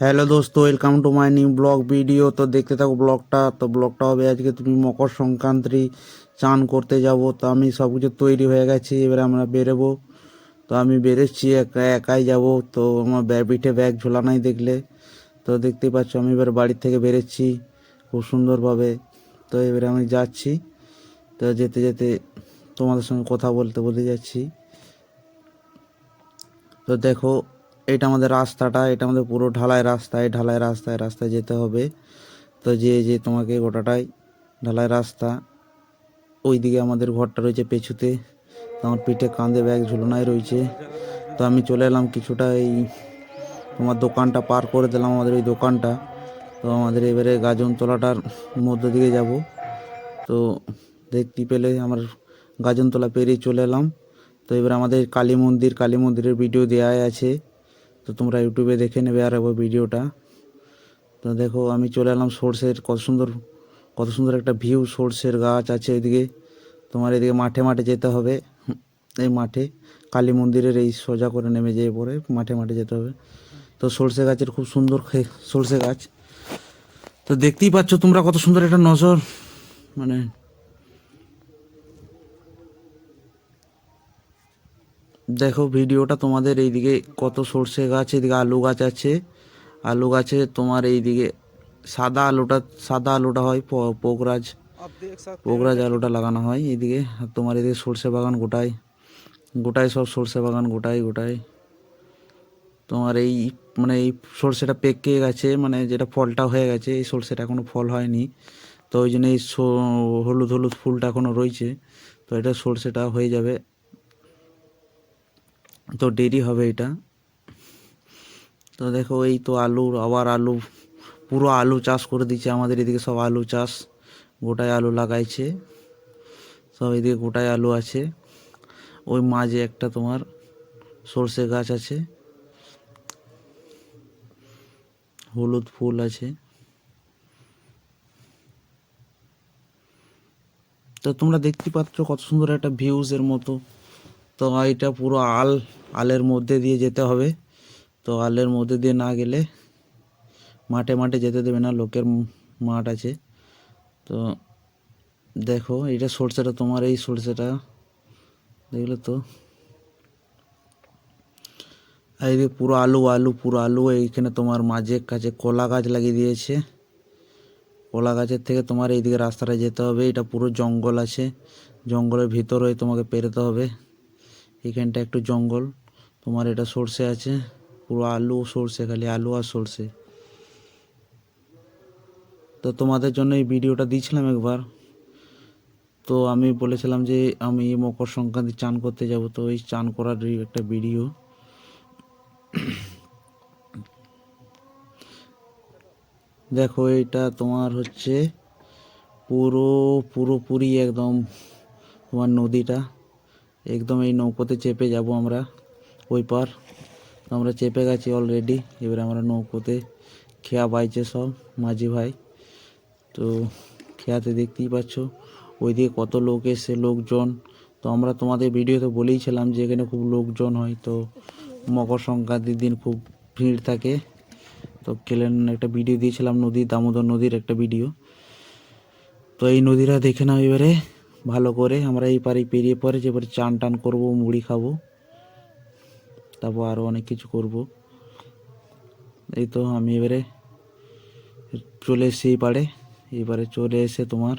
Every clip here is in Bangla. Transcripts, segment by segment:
হ্যালো দোস্ত welcome to my new blog video তো দেখতে থাকো ব্লগটা তো ব্লগটা হবে আজকে তুমি মকর সংক্রান্তি, চান করতে যাব। তো আমি সব কিছু তৈরি হয়ে গেছি, এবারে আমরা বেরোবো। তো আমি বেরোচ্ছি, একা একাই যাব। তো আমার পিঠে ব্যাগ ঝোলা নাই দেখলে। তো দেখতেই পাচ্ছ, আমি এবার বাড়ির থেকে বেরোচ্ছি খুব সুন্দরভাবে। তো এবারে আমি যাচ্ছি। তো যেতে যেতে তোমাদের সঙ্গে কথা বলতে বলতে যাচ্ছি। তো দেখো এটা আমাদের রাস্তাটা, এটা আমাদের পুরো ঢালাই রাস্তা, এই ঢালাই রাস্তায় রাস্তায় যেতে হবে। তো যে যে তোমাকে গোটাটাই ঢালাই রাস্তা, ওইদিকে আমাদের ঘরটা রয়েছে পেছুতে। আমার পিঠে কাঁধে ব্যাগ ঝুলনায় রয়েছে। তো আমি চলে এলাম কিছুটা এই তোমার দোকানটা পার করে দিলাম আমাদের ওই দোকানটা। তো আমাদের এবারে গাজনতলাটার মধ্য দিকে যাব। তো দেখতে পেলে আমার গাজনতলা পেরিয়ে চলে এলাম। তো এবার আমাদের কালী মন্দির, কালী মন্দিরের ভিডিও দেওয়াই আছে। তো তোমরা ইউটিউবে দেখে নেবে আর একবার ভিডিওটা তো দেখো, আমি চলে এলাম সর্ষের, কত সুন্দর কত সুন্দর একটা ভিউ সর্ষের গাছ আছে এদিকে। তোমার এদিকে মাঠে মাঠে যেতে হবে। এই মাঠে, কালী মন্দিরের এই সোজা করে নেমে যেয়ে পরে মাঠে মাঠে যেতে হবে। তো সর্ষে গাছের খুব সুন্দর সর্ষে গাছ। তো দেখতেই পাচ্ছ তোমরা কত সুন্দর একটা নজর। মানে দেখো ভিডিওটা তোমাদের এইদিকে কত সর্ষে গাছ এদিকে আলু গাছ আছে। আলু গাছে তোমার এইদিকে সাদা আলুটা সাদা আলুটা হয় পোকরাজ। পোকরাজ আলুটা লাগানো হয় এদিকে আর তোমার এদিকে সর্ষে বাগান গোটায়। গোটায় সব সর্ষে বাগান গোটাই গোটায়। তোমার এই মানে এই সর্ষেটা পেকে গেছে মানে যেটা ফলটা হয়ে গেছে এই সর্ষেটা এখনও ফল হয়নি। তো ওই জন্য এই হলুদ হলুদ ফুলটা এখনও রয়েছে। তো এটা সর্ষেটা হয়ে যাবে। তো দেরি হবে এটা। তো দেখো এই তো আলু, আবার আলু, পুরো আলু চাষ করে দিচ্ছে আমাদের এদিকে সব আলু চাষ। গোটায় আলু লাগাইছে, সব এদিকে গোটায় আলু আছে। ওই মাঝে একটা তোমার সর্ষে গাছ আছে, হলুদ ফুল আছে। তো তোমরা দেখতে পাচ্ছ কত সুন্দর একটা ভিউজ এর মতো। তো এটা পুরো আল, আলের মধ্যে দিয়ে যেতে হবে। তো আলের মধ্যে দিয়ে না গেলে মাঠে মাঠে যেতে দেবে না, লোকের মাঠ আছে। তো দেখো এটা সর্ষেটা, তোমার এই সর্ষেটা, দেখলে তো। এদিকে পুরো আলু আলু, পুরো আলু, এইখানে তোমার মাঝে কাছে কলা গাছ লাগিয়ে দিয়েছে। কলা গাছের থেকে তোমার এইদিকে রাস্তাটা যেতে হবে। এটা পুরো জঙ্গল আছে। জঙ্গলের ভিতর হয়ে তোমাকে পেরোতে হবে। এখানটা একটু জঙ্গল। তোমার এটা সর্ষে আছে, পুরো আলু সর্ষে, খালি আলু আর সর্ষে। তো তোমাদের জন্য এই ভিডিওটা দিয়েছিলাম একবার। তো আমি বলেছিলাম যে আমি মকর সংক্রান্তি চান করতে যাব, তো এই চান করার একটা ভিডিও। দেখো, এটা তোমার হচ্ছে পুরো, পুরোপুরি একদম তোমার নদীটা। একদম এই নৌকোতে চেপে যাব আমরা। ওই পার আমরা চেপে গেছি অলরেডি এবারে আমরা নৌকোতে খেয়া বাইছে সব, মাঝি ভাই। তো খেয়াতে দেখতেই পাচ্ছ, ওইদিকে কত লোক এসে লোকজন। তো আমরা তোমাদের ভিডিওতে বলেইছিলাম যে এখানে খুব লোকজন হয়, তো মকর সংক্রান্তির দিন খুব ভিড় থাকে। তো কেলেন একটা ভিডিও দিয়েছিলাম নদী, দামোদর নদীর একটা ভিডিও তো এই নদীরা দেখে নাও এবারে। ভালো করে আমরা এই পারে পেরিয়ে পরে যে এবারে চান টান করব, মুড়ি খাব। তারপর আরও অনেক কিছু করব। এই তো আমি এবারে চলে এসেছি এই পারে এইবারে চলে এসে তোমার,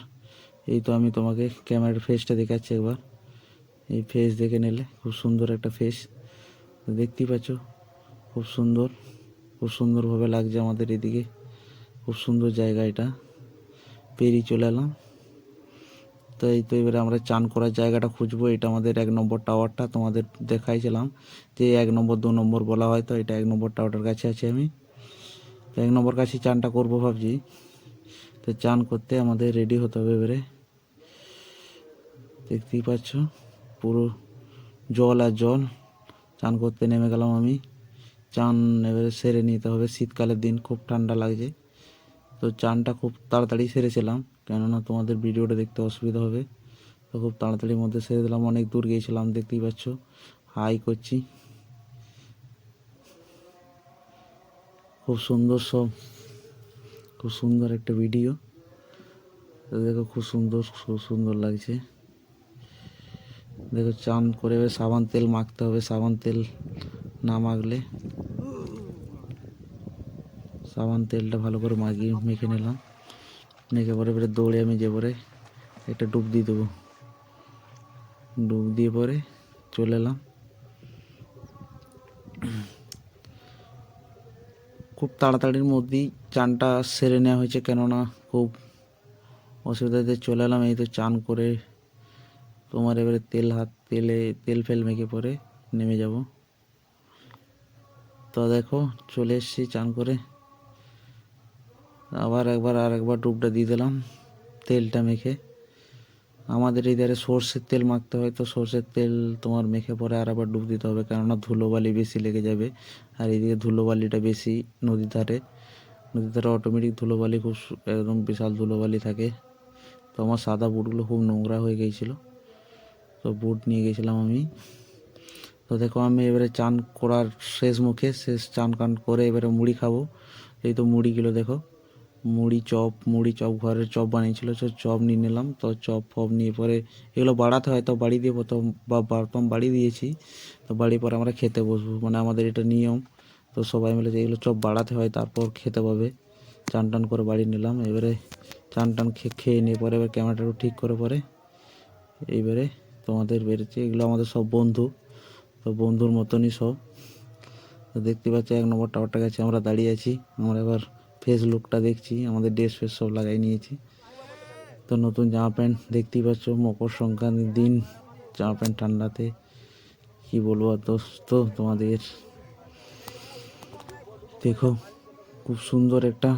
এই তো আমি তোমাকে ক্যামেরার ফেসটা দেখাচ্ছি একবার। এই ফেস দেখে নিলে খুব সুন্দর একটা ফেস দেখতেই পাচ্ছ, খুব সুন্দর, খুব সুন্দরভাবে লাগছে আমাদের এদিকে। খুব সুন্দর জায়গা এটা। পেরিয়ে চলে এলাম। তো এই তো এবারে আমরা চান করার জায়গাটা খুঁজবো, এটা আমাদের এক নম্বর টাওয়ারটা তোমাদের দেখাইছিলাম। যে এক নম্বর, দু নম্বর বলা হয় তো এটা এক নম্বর টাওয়ারটার কাছে আছি আমি। তো এক নম্বর কাছে চানটা করব ভাবছি। তো চান করতে আমাদের রেডি হতে হবে এবারে। দেখতেই পাচ্ছ, পুরো জল আর জল। চান করতে নেমে গেলাম আমি। চান এবারে সেরে নিতে হবে। শীতকালের দিন খুব ঠান্ডা লাগছে। তো চানটা খুব তাড়াতাড়ি সেরেছিলাম। কেননা তোমাদের ভিডিওটা দেখতে অসুবিধা হবে। তো খুব তাড়াতাড়ির মধ্যে সেরে দিলাম। অনেক দূর গিয়েছিলাম, দেখতেই পাচ্ছ। হাই করছি। খুব সুন্দর সব, খুব সুন্দর একটা ভিডিও। দেখো খুব সুন্দর খুব সুন্দর লাগছে। দেখো চান করে সাবান তেল মাখতে হবে। সাবান তেল না মাখলে সাবান, তেলটা ভালো করে মাখিয়ে মেখে নিলাম। মেখে পরে এবারে দৌড়ে আমি যে পরে একটা ডুব দিয়ে দেবো। ডুব দিয়ে পরে চলে এলাম। খুব তাড়াতাড়ির মধ্যেই চানটা সেরে নেওয়া হয়েছে, কেননা খুব অসুবিধাতে চলে এলাম। এই তো চান করে তোমার এবারে তেল হাত, তেলে তেল ফেল মেখে পরে নেমে যাব। তো দেখো, চলে এসেছি চান করে। আবার একবার আর একবার ডুবটা দিয়ে দিলাম, তেলটা মেখে। আমাদের এই ধারে সর্ষের তেল মাখতে হয়, তো সর্ষের তেল তোমার মেখে পরে আর আবার ডুব দিতে হবে, কেননা ধুলোবালি বেশি লেগে যাবে। আর এইদিকে ধুলোবালিটা বেশি নদীর ধারে। নদীর ধারে অটোমেটিক ধুলোবালি খুব একদম বিশাল ধুলোবালি থাকে। তো আমার সাদা বুটগুলো খুব নোংরা হয়ে গিয়েছিল তো বুট নিয়ে গেছিলাম আমি। তো দেখো আমি এবারে চান করার শেষ মুখে, শেষ চান কান করে এবারে মুড়ি খাব। এই তো মুড়িগুলো দেখো। মুড়ি চপ মুড়ি চপ ঘরের চপ বানিয়েছিল তো চপ নিয়ে নিলাম। তো চপ ফপ নিয়ে পরে এগুলো বাড়াতে হয়, তো বাড়ি দিয়ে প্রথম বা প্রথম বাড়ি দিয়েছি। তো বাড়ি পরে আমরা খেতে বসবো মানে আমাদের এটা নিয়ম। তো সবাই মিলে যে এগুলো চপ বাড়াতে হয়, তারপর খেতে পাবে। চান টান করে বাড়ি নিলাম, এবারে চান টান খেয়ে নিয়ে পরে এবার ক্যামেরাটা ঠিক করে পরে এইবারে তোমাদের বেরোচ্ছে। এগুলো আমাদের সব বন্ধু, তো বন্ধুর মতনই সব। দেখতে পাচ্ছি এক নম্বর টাওয়ারটা কাছে আমরা দাঁড়িয়ে আছি। আমরা এবার ফেস লুকটা দেখছি, আমাদের ড্রেস ফেস সব লাগাই নিয়েছি। তো নতুন জামা প্যান্ট দেখতেই পাচ্ছ, মকর সংক্রান্তির দিন, জামা প্যান্ট ঠান্ডাতে, কি বলব দোস্ত তোমাদের। দেখো, খুব সুন্দর একটা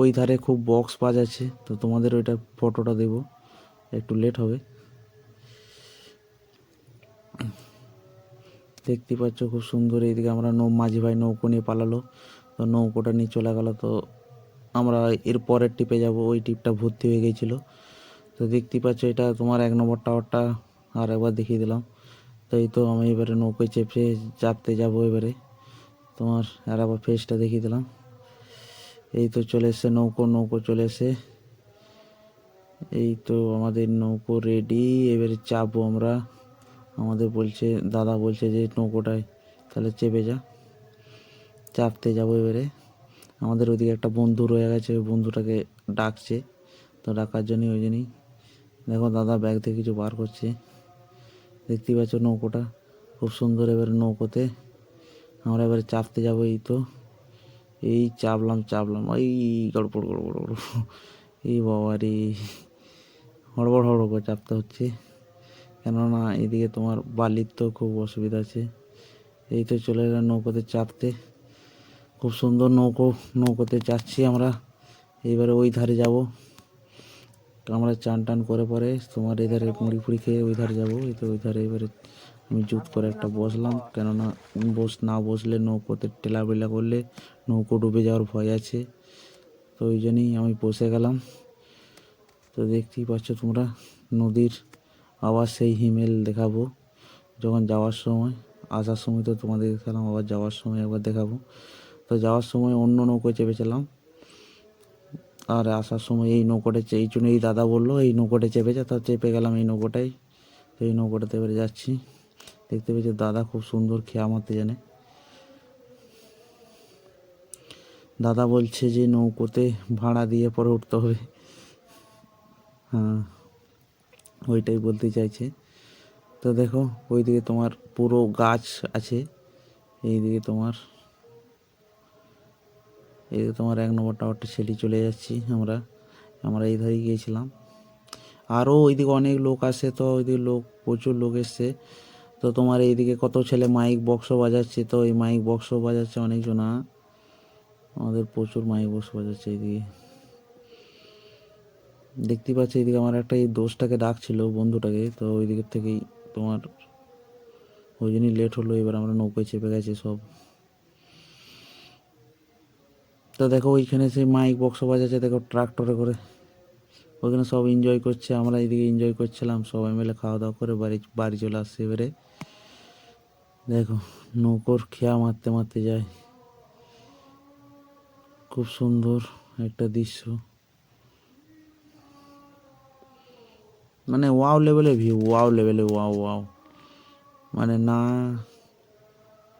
ওই ধারে খুব বক্স বাজাচ্ছে, তো তোমাদের ওইটা ফটোটা দেবো, একটু লেট হবে। দেখতে পাচ্ছ খুব সুন্দর, এইদিকে আমরা নৌ মাঝি ভাই নৌকো নিয়ে পালালো। তো নৌকোটা নিয়ে চলে গেল। তো আমরা এর পরের টিপে যাব, ওই টিপটা ভর্তি হয়ে গিয়েছিল তো দেখতে পাচ্ছ এটা তোমার এক নম্বর টাওয়ারটা আর একবার দেখিয়ে দিলাম। তো এই তো আমি এবারে নৌকোয় চেপে চাপতে যাব এবারে। তোমার আর আবার ফেসটা দেখিয়ে দিলাম। এই তো চলে এসছে নৌকো নৌকো চলে এসে এই তো আমাদের নৌকো রেডি এবারে চাপবো আমরা। আমাদের বলছে, দাদা বলছে যে নৌকোটায় তাহলে চেপে যা। চাপতে যাব এবারে। আমাদের ওইদিকে একটা বন্ধু রয়ে গেছে, ওই বন্ধুটাকে ডাকছে। তো ডাকার জন্যই ওই জন্যই। দেখো দাদা ব্যাগ থেকে কিছু বার করছে। দেখতেই পাচ্ছ নৌকোটা। খুব সুন্দর এবারে নৌকোতে। আমরা এবারে চাপতে যাব এই তো। এই চাপলাম চাপলাম। এই গড়বড় গড়বড় গড়বড়। এই বাবা রে। হড়বড় হড়বড় করে চাপতে হচ্ছে। কেননা এদিকে তোমার বালির তো খুব অসুবিধা আছে। এই তো চলে এলাম নৌকোতে চাপতে। খুব সুন্দর নৌকো, নৌকোতে যাচ্ছি আমরা। এইবারে ওই ধারে যাব। আমরা চান টান করে পরে তোমার এই ধারে মুড়ি ফুড়ি খেয়ে ওই ধারে যাব। এই তো ওই ধারে এবারে আমি জুত করে একটা বসলাম। কেননা বস না বসলে নৌকোতে টেলা বেলা করলে নৌকো ডুবে যাওয়ার ভয় আছে। তো ওই জন্যই আমি বসে গেলাম। তো দেখতেই পাচ্ছ তোমরা, নদীর আবার সেই হিমেল দেখাবো। যখন যাওয়ার সময়, আসার সময় তো তোমাদের দেখালাম, আবার যাওয়ার সময় একবার দেখাবো। তো যাওয়ার সময় অন্য নৌকোয় চেপেছিলাম। আর আসার সময় এই নৌকোটা এই জন্য এই দাদা বলল, এই নৌকোটা চেপেছে, তো চেপে গেলাম এই নৌকোটাই। তো এই নৌকোটাতে এবারে যাচ্ছি। দেখতে পেয়েছি দাদা খুব সুন্দর খেয়া মারতে জানে। দাদা বলছে যে নৌকোতে ভাড়া দিয়ে পরে উঠতে হবে। হ্যাঁ ওইটাই বলতে চাইছে। তো দেখো, ওইদিকে তোমার পুরো গাছ আছে, এইদিকে তোমার এইদিকে তোমার এক নম্বর টাওয়ারটা ছেড়ে চলে যাচ্ছি আমরা। আমরা এই ধারেই গিয়েছিলাম। আরও ওইদিকে অনেক লোক আসে তো ওইদিকে লোক, প্রচুর লোক এসছে। তো তোমার এইদিকে কত ছেলে মাইক বক্স বাজাচ্ছে তো এই মাইক বক্স বাজাচ্ছে অনেকজনা আমাদের প্রচুর মাইক বক্স বাজাচ্ছে এইদিকে। দেখতে পাচ্ছি এইদিকে আমার একটা এই দোষটাকে ডাকছিল, বন্ধুটাকে। তো ওই দিকের থেকেই তোমার, ওই জন্যই লেট হলো, এবার আমরা নৌকোয় চেপে গেছি সব। তো দেখো ওইখানে সেই মাইক বক্স বাজাচ্ছে, দেখো ট্রাক্টরে করে। ওইখানে সব এনজয় করছে, আমরা এইদিকে এনজয় করছিলাম, সবাই মিলে খাওয়া দাওয়া করে বাড়ি বাড়ি চলে আসছে এবারে। দেখো, নৌকোর খেয়া মারতে মারতে যায়। খুব সুন্দর একটা দৃশ্য। মানে ওয়াও লেভেলের ভিউ ওয়াও লেভেলে ওয়াও ওয়াও মানে না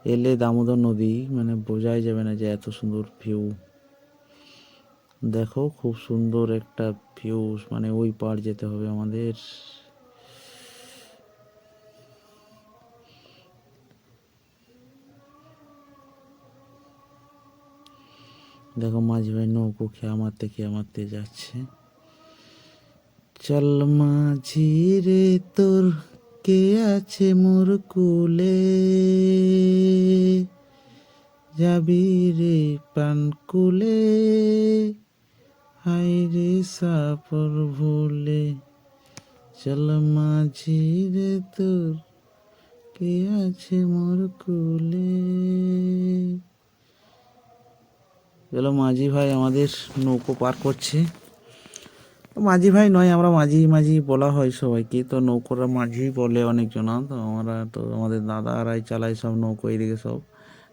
এলে দামোদর নদী মানে বোঝাই যাবে না যে এত সুন্দর ভিউ দেখো, খুব সুন্দর একটা ভিউ মানে ওই পার যেতে হবে আমাদের। দেখো, মাঝি ভাই নৌকো খেয়া মারতে খেয়া যাচ্ছে চল মাঝি রে, তোর কে আছে মোর কুলে? যাবি রে প্রাণ কুলে হাই রে সাপর ভুলে। চল মাঝি রে তোর, কে আছে মোর কুলে? চলো মাঝি ভাই আমাদের নৌকো পার করছে। মাঝি ভাই নয়, আমরা মাঝি মাঝি বলা হয় সবাইকে। তো নৌকোরা মাঝি বলে অনেকজন, তো আমরা তো আমাদের দাদারাই চালায় সব নৌকো এদিকে সব।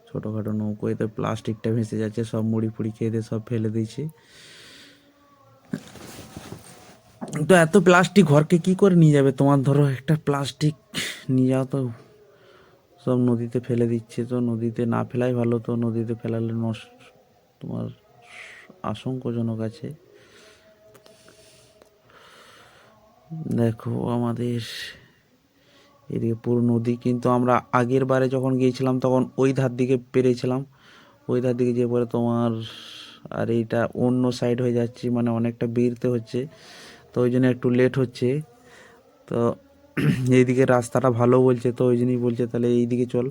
ছোটোখাটো নৌকো এতে প্লাস্টিকটা ভেসে যাচ্ছে, সব মুড়ি ফুড়ি খেয়ে দিয়ে সব ফেলে দিয়েছে। তো এত প্লাস্টিক ঘরকে কি করে নিয়ে যাবে? তোমার ধরো একটা প্লাস্টিক নিয়ে যাও তো। সব নদীতে ফেলে দিচ্ছে, তো নদীতে না ফেলাই ভালো, তো নদীতে ফেলালে নষ্ট তোমার আশঙ্কাজনক আছে। দেখো, আমাদের এদিকে পুরো নদী, কিন্তু আমরা আগের বারে যখন গিয়েছিলাম, তখন ওই ধার দিকে পেরেছিলাম। ওই ধার দিকে যে পরে তোমার, আর এইটা অন্য সাইড হয়ে যাচ্ছে মানে অনেকটা বেরতে হচ্ছে। তো ওই জন্য একটু লেট হচ্ছে। তো এইদিকে রাস্তাটা ভালো বলছে, তো ওই জন্যই বলছে, তাহলে এইদিকে চল।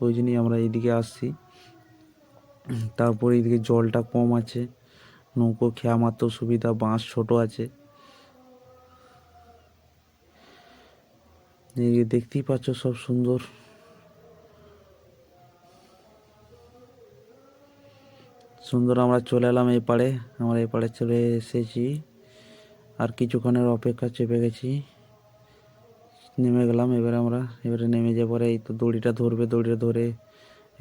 ওই জন্যই আমরা এইদিকে আসছি। তারপর এইদিকে জলটা কম আছে, নৌকো খেয়া মাত্র সুবিধা, বাঁশ ছোট আছে। দেখতেই পাচ্ছ সব সুন্দর। সুন্দর আমরা চলে এলাম এই পাড়ে, আমরা এই পাড়ে চলে এসেছি। আর কিছুক্ষণের অপেক্ষা চেপে গেছি। নেমে গেলাম এবারে আমরা, এবারে নেমে যাওয়ার পরে এই তো দড়িটা ধরবে, দড়িটা ধরে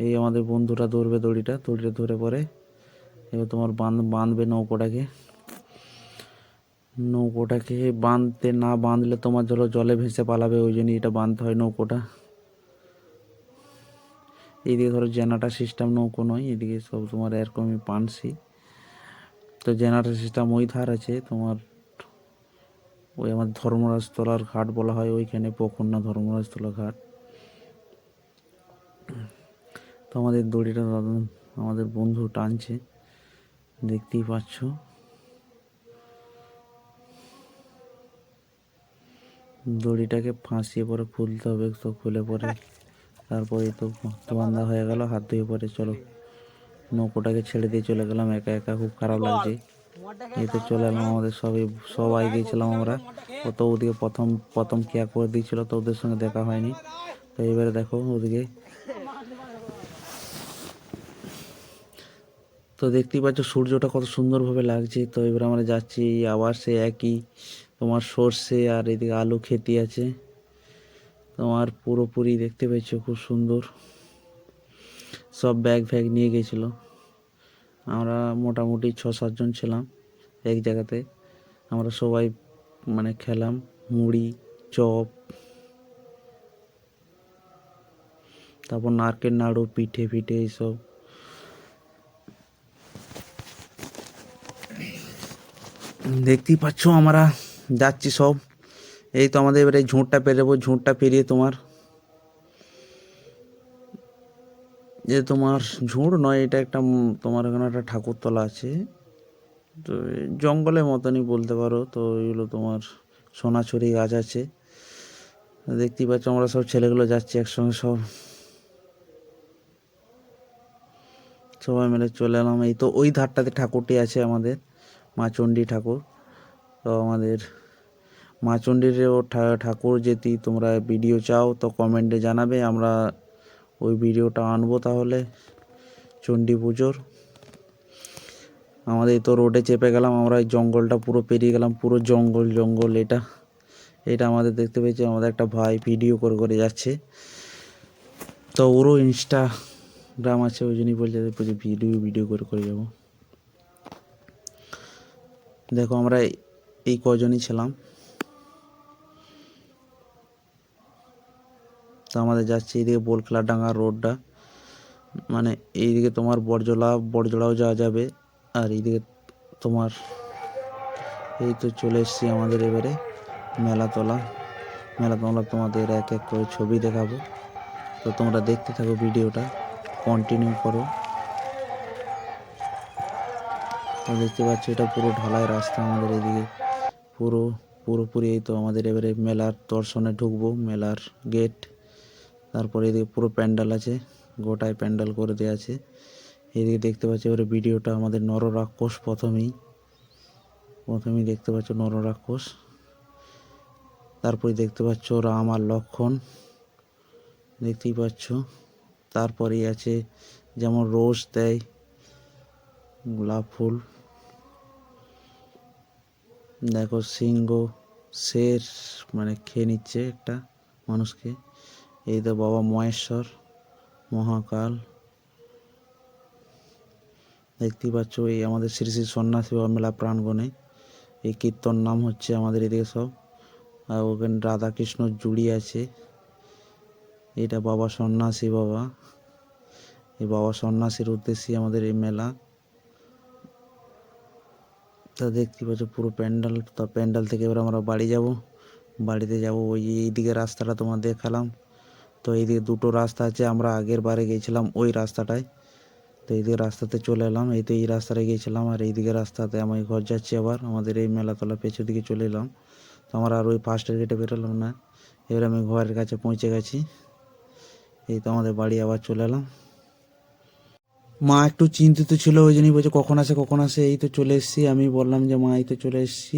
এই আমাদের বন্ধুরা ধরবে দড়িটা দড়িটা ধরে পরে এবার তোমার বাঁধ, বাঁধবে নৌকোটাকে। নৌকোটাকে বাঁধতে না বাঁধলে তোমার ধরো জলে ভেসে পালাবে, ওই জন্য এটা বাঁধতে হয় নৌকোটা। এইদিকে ধরো জেনারেটার সিস্টেম নৌকো নয়, এদিকে সব তোমার এরকমই পানসি। তো জেনারেটার সিস্টেম ওই ধার আছে, তোমার ওই আমার ধর্মরাজতলার ঘাট বলা হয়, ওইখানে পকন্যা ধর্মরাজতলা ঘাট। তো আমাদের দড়িটা আমাদের বন্ধু টানছে, দেখতেই পাচ্ছ। দড়িটাকে ফাঁসিয়ে পরে খুলতে হবে তো খুলে পরে তারপরে তো বান্ধা হয়ে গেল, হাত ধুয়ে পরে চলো। নৌকোটাকে ছেড়ে দিয়ে চলে গেলাম, একা একা খুব খারাপ লাগছে। এই তো চলে এলাম আমাদের সবাই সবাই গিয়েছিলাম আমরা। ও তো ওদিকে প্রথম প্রথম কেয়া করে দিয়েছিল, তো ওদের সঙ্গে দেখা হয়নি। তো এবারে দেখো ওদিকে। তো দেখতেই পাচ্ছ সূর্যটা কত সুন্দরভাবে লাগছে। তো এবার আমরা যাচ্ছি, আবার সে একই তোমার সর্ষে আর এদিকে আলু খেতি আছে। তোমার পুরোপুরি দেখতে পেয়েছ, খুব সুন্দর। সব ব্যাগ ফ্যাগ নিয়ে গেছিল। আমরা মোটামুটি ছ সাতজন ছিলাম এক জায়গাতে। আমরা সবাই মানে খেলাম মুড়ি, চপ, তারপর নারকেল নাড়ু, পিঠে পিঠে এইসব। দেখতেই পাচ্ছ আমরা যাচ্ছি সব। এই তো আমাদের এবারে ঝোঁটটা পেরোবো ঝোঁটটা পেরিয়ে তোমার যে তোমার ঝোঁড় নয়, এটা একটা তোমার ওখানে একটা ঠাকুরতলা আছে। তো জঙ্গলের মতনই বলতে পারো, তো এগুলো তোমার সোনাঝুরি গাছ আছে। দেখতেই পাচ্ছ আমরা সব ছেলেগুলো যাচ্ছি একসঙ্গে সব। সবাই মিলে চলে এলাম। এই তো ওই ধারটাতে ঠাকুরটি আছে আমাদের, মা চণ্ডী ঠাকুর। তো আমাদের মা চণ্ডীরও ঠাকুর যদি তোমরা ভিডিও চাও তো কমেন্টে জানাবে, আমরা ওই ভিডিওটা আনব তাহলে, চণ্ডী পুজোর। আমাদের তো রোডে চেপে গেলাম, আমরা এই জঙ্গলটা পুরো পেরিয়ে গেলাম, পুরো জঙ্গল জঙ্গল এটা। এটা আমাদের দেখতে পেয়েছি, আমাদের একটা ভাই ভিডিও করে করে যাচ্ছে। তো ওরও ইনস্টাগ্রাম আছে, ওই জন্যই বলছে ভিডিও ভিডিও করে করে যাব। দেখো আমরা এই- কজনই ছিলাম। তো আমাদের যাচ্ছে এইদিকে বোলখেলা ডাঙ্গা রোডটা। মানে এইদিকে তোমার বড়জলা, বড়জলাও যাওয়া যাবে। আর এইদিকে তোমার এই তো চলে এসছি আমাদের এবারে মেলাতলা। মেলাতলা তোমাদের এক এক করে ছবি দেখাবো। তো তোমরা দেখতে থাকো ভিডিওটা কন্টিনিউ করো। তো দেখতে পাচ্ছ এটা পুরো ঢালাই রাস্তা আমাদের এদিকে। পুরো, পুরোপুরি এই তো আমাদের এবারে মেলার দর্শনে ঢুকবো, মেলার গেট তারপরে এদিকে পুরো প্যান্ডেল আছে, গোটায় প্যান্ডেল করে দেওয়া আছে। এদিকে দেখতে পাচ্ছি এবারে ভিডিওটা আমাদের নররাক্ষস প্রথমেই প্রথমেই দেখতে পাচ্ছ নররাক্ষস। তারপরে দেখতে পাচ্ছ রাম আর লক্ষণ, দেখতেই পাচ্ছ। তারপরেই আছে যেমন রোজ দেয়, গোলাপ ফুল। দেখো সিংহ, শের মানে খেয়ে নিচ্ছে একটা মানুষকে। এই তো বাবা মহেশ্বর, মহাকাল। দেখতেই পাচ্ছ এই আমাদের শ্রী শ্রী সন্ন্যাসী বাবা মেলা প্রাঙ্গণে। এই কীর্তন নাম হচ্ছে আমাদের এদিকে সব। আর ওখানে রাধাকৃষ্ণ জুড়ি আছে। এটা বাবা সন্ন্যাসী বাবা। এই বাবা সন্ন্যাসীর উদ্দেশ্যে আমাদের এই মেলা। তা দেখতে পাচ্ছ, পুরো প্যান্ডেল, তা প্যান্ডেল থেকে এবার আমরা বাড়ি যাব। বাড়িতে যাব ওই এইদিকে রাস্তাটা তোমার দেখালাম। তো এইদিকে দুটো রাস্তা আছে, আমরা আগের বারে গেছিলাম ওই রাস্তাটায়। তো এইদিকে রাস্তাতে চলে এলাম, এই তো এই রাস্তাটায় গিয়েছিলাম আর এইদিকে রাস্তাতে আমি ঘর যাচ্ছি আবার, আমাদের এই মেলাতলা পেছন দিকে চলে এলাম। তো আমরা আর ওই ফার্স্টের গেটে বেরোলাম না, এবার আমি ঘরের কাছে পৌঁছে গেছি। এই তো আমাদের বাড়ি আবার চলে এলাম। মা একটু চিন্তিত ছিল, ওই জন্যই বলছে, কখন আসে কখন আসে? এই তো চলে এসেছি। আমি বললাম যে, মা, এই তো চলে এসেছি।